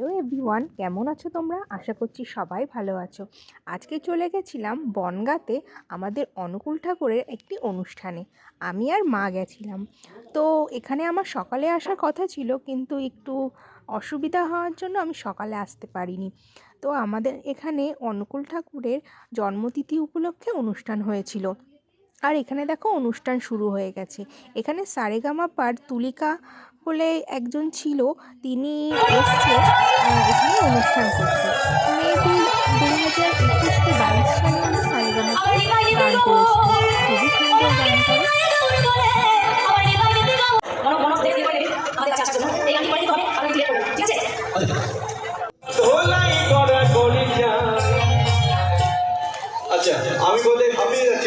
Hello everyone, কেমন আছো তোমরা? আশা করছি সবাই ভালো আছো। আজকে চলে গেছিলাম বনগাঁতে আমাদের অনুকূল ঠাকুরের একটি অনুষ্ঠানে। আমি আর মা গেছিলাম। তো এখানে আমার সকালে আসার কথা ছিল, কিন্তু একটু অসুবিধা হওয়ার জন্য আমি সকালে আসতে পারিনি। তো আমাদের এখানে অনুকূল ঠাকুরের জন্মতিথি উপলক্ষে অনুষ্ঠান হয়েছিল। আর এখানে দেখো অনুষ্ঠান শুরু হয়ে গেছে। এখানে সারেগামাপার তুলিকা বলে একজন ছিল, তিনি এসছে এখানে অনুষ্ঠান করছে মেয়েটি দু হাজার একুশ থেকে বাইশ সালে সারেগামা সারেগামাপার গান করেছিলেন খুবই সুন্দর গান।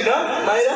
না মায়েরা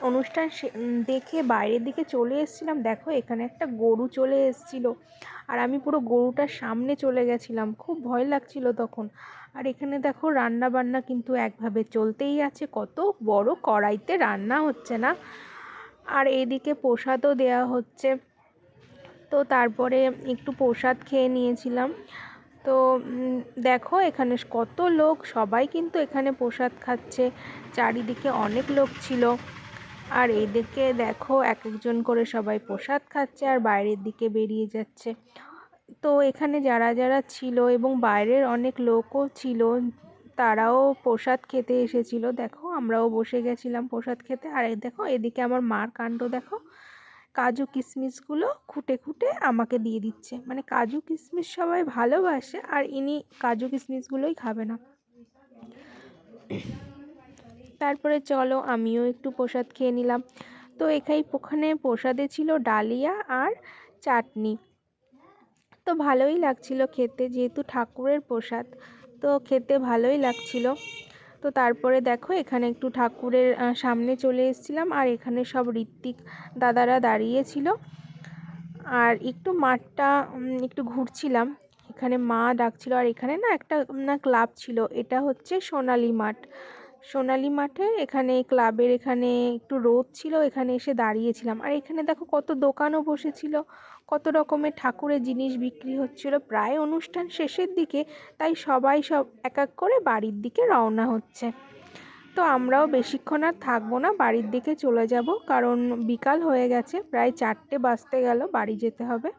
অনুষ্ঠান সে- দেখে বাইরের দিকে চলে এসেছিলাম। দেখো, এখানে একটা গরু চলে এসেছিল। আর আমি পুরো গরুটার সামনে চলে গেছিলাম। খুব ভয় লাগছিল তখন। আর এখানে দেখো রান্না বান্না কিন্তু একভাবে চলতেই আছে। কত বড় কড়াইতে রান্না হচ্ছে না। আর এদিকে প্রসাদও দেওয়া হচ্ছে। তো তারপরে একটু প্রসাদ খেয়ে নিয়েছিলাম। তো দেখো এখানে কত লোক, সবাই কিন্তু এখানে প্রসাদ খাচ্ছে। চারিদিকে অনেক লোক ছিল। আর এদিকে দেখো এক একজন করে সবাই প্রসাদ খাচ্ছে আর বাইরের দিকে বেরিয়ে যাচ্ছে। তো এখানে যারা যারা ছিল এবং বাইরের অনেক লোকও ছিল, তারাও প্রসাদ খেতে এসেছিল। দেখো আমরাও বসে গেছিলাম প্রসাদ খেতে। আর দেখো এদিকে আমার মার কাণ্ড, দেখো। কাজু কিশমিশগুলো খুঁটে খুঁটে আমাকে দিয়ে দিচ্ছে। মানে কাজু কিশমিশ সবাই ভালোবাসে আর ইনি কাজু কিশমিশগুলোই খাবে না। তারপরে চলো আমিও একটু প্রসাদ খেয়ে নিলাম। তো এখাই ওখানে প্রসাদে ছিল ডালিয়া আর চাটনি। তো ভালোই লাগছিল খেতে যেহেতু ঠাকুরের প্রসাদ। তো খেতে ভালোই লাগছিল। তো তারপরে দেখো এখানে একটু ঠাকুরের সামনে চলে এসেছিলাম আর এখানে সব ঋত্বিক দাদারা দাঁড়িয়েছিল। আর একটু মাঠটা একটু ঘুরছিলাম। এখানে মা ডাকছিল আর এখানে না একটা, না, ক্লাব ছিল। এটা হচ্ছে সোনালি মাঠ। সোনালী মাঠে, এখানে ক্লাবের এখানে একটু রোদ ছিল, এখানে এসে দাঁড়িয়েছিলাম। আর এখানে দেখো কত দোকানও বসেছিল, কত রকমের ঠাকুরের জিনিস বিক্রি হচ্ছিল। প্রায় অনুষ্ঠান শেষের দিকে, তাই সবাই সব এক এক করে বাড়ির দিকে রওনা হচ্ছে। তো আমরাও বেশিক্ষণ আর থাকব না, বাড়ির দিকে চলে যাব, কারণ বিকাল হয়ে গেছে, প্রায় চারটে বাজতে গেল, বাড়ি যেতে হবে।